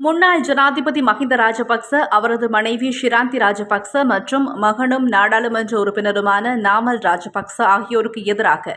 முன்னாள் ஜனாதிபதி மஹிந்த ராஜபக்ச அவரது மனைவி ஷிராந்தி ராஜபக்ச மற்றும் மகனும் நாடாளுமன்ற உறுப்பினருமான நாமல் ராஜபக்ச ஆகியோருக்கு எதிராக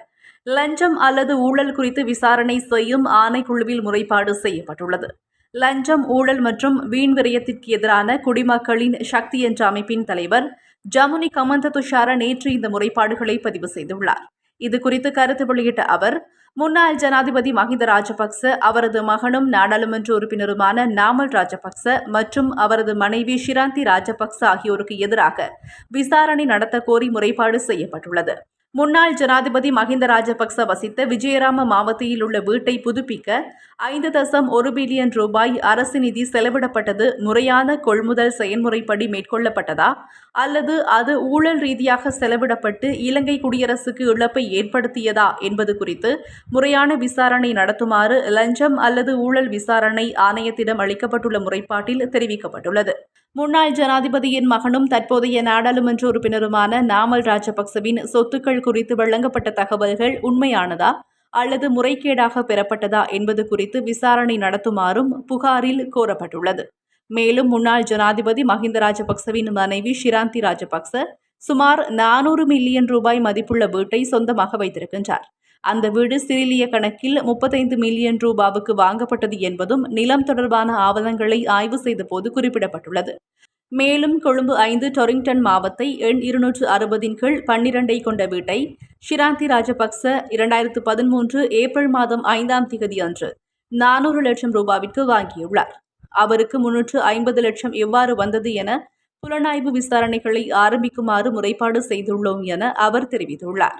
லஞ்சம் அல்லது ஊழல் குறித்து விசாரணை செய்யும் ஆணைக்குழுவில் முறைப்பாடு செய்யப்பட்டுள்ளது. லஞ்சம் ஊழல் மற்றும் வீண் விரயத்திற்கு எதிரான குடிமக்களின் சக்தி என்ற அமைப்பின் தலைவர் ஜமுனி கமந்த துஷார நேற்று இந்த முறைப்பாடுகளை பதிவு செய்துள்ளார். இது குறித்து கருத்து வெளியிட்ட அவர் முன்னாள் ஜனாதிபதி மஹிந்த ராஜபக்ச அவரது மகனும் நாடாளுமன்ற உறுப்பினருமான நாமல் ராஜபக்ச மற்றும் அவரது மனைவி ஷிராந்தி ராஜபக்ச ஆகியோருக்கு எதிராக விசாரணை நடத்த கோரி முறைப்பாடு செய்யப்பட்டுள்ளது. முன்னாள் ஜனாதிபதி மஹிந்த ராஜபக்ச வசித்த விஜயராம மாவட்டத்தில் உள்ள வீட்டை புதுப்பிக்க ஐந்து தசம் ஒரு பில்லியன் ரூபாய் அரசு நிதி செலவிடப்பட்டது. முறையான கொள்முதல் செயல்முறைப்படி மேற்கொள்ளப்பட்டதா? அல்லது அது ஊழல் ரீதியாக செலவிடப்பட்டு இலங்கை குடியரசுக்கு இழப்பை ஏற்படுத்தியதா என்பது குறித்து முறையான விசாரணை நடத்துமாறு லஞ்சம் அல்லது ஊழல் விசாரணை ஆணையத்திடம் அளிக்கப்பட்டுள்ள முறைப்பாட்டில் தெரிவிக்கப்பட்டுள்ளது. முன்னாள் ஜனாதிபதியின் மகனும் தற்போதைய நாடாளுமன்ற உறுப்பினருமான நாமல் ராஜபக்சவின் சொத்துக்கள் குறித்து வழங்கப்பட்ட தகவல்கள் உண்மையானதா அல்லது முறைகேடாக பெறப்பட்டதா என்பது குறித்து விசாரணை நடத்துமாறும் புகாரில் கோரப்பட்டுள்ளது. மேலும் முன்னாள் ஜனாதிபதி மஹிந்த ராஜபக்சவின் மனைவி ஷிராந்தி ராஜபக்ச சுமார் நானூறு மில்லியன் ரூபாய் மதிப்புள்ள வீட்டை சொந்தமாக வைத்திருக்கின்றார். அந்த வீடு சிறிலிய கணக்கில் முப்பத்தைந்து மில்லியன் ரூபாவுக்கு வாங்கப்பட்டது என்பதும் நிலம் தொடர்பான ஆவணங்களை ஆய்வு செய்தபோது குறிப்பிடப்பட்டுள்ளது. மேலும் கொழும்பு ஐந்து டொரிங்டன் மாவத்தை எண் இருநூற்று அறுபதின் கீழ் பன்னிரண்டை கொண்ட வீட்டை ஷிராந்தி ராஜபக்ச இரண்டாயிரத்து பதிமூன்று ஏப்ரல் மாதம் ஐந்தாம் திகதி அன்று நானூறு லட்சம் ரூபாவிற்கு வாங்கியுள்ளார். அவருக்கு முன்னூற்று ஐம்பது லட்சம் எவ்வாறு வந்தது என புலனாய்வு விசாரணைகளை ஆரம்பிக்குமாறு முறைப்பாடு செய்துள்ளோம் என அவர் தெரிவித்துள்ளார்.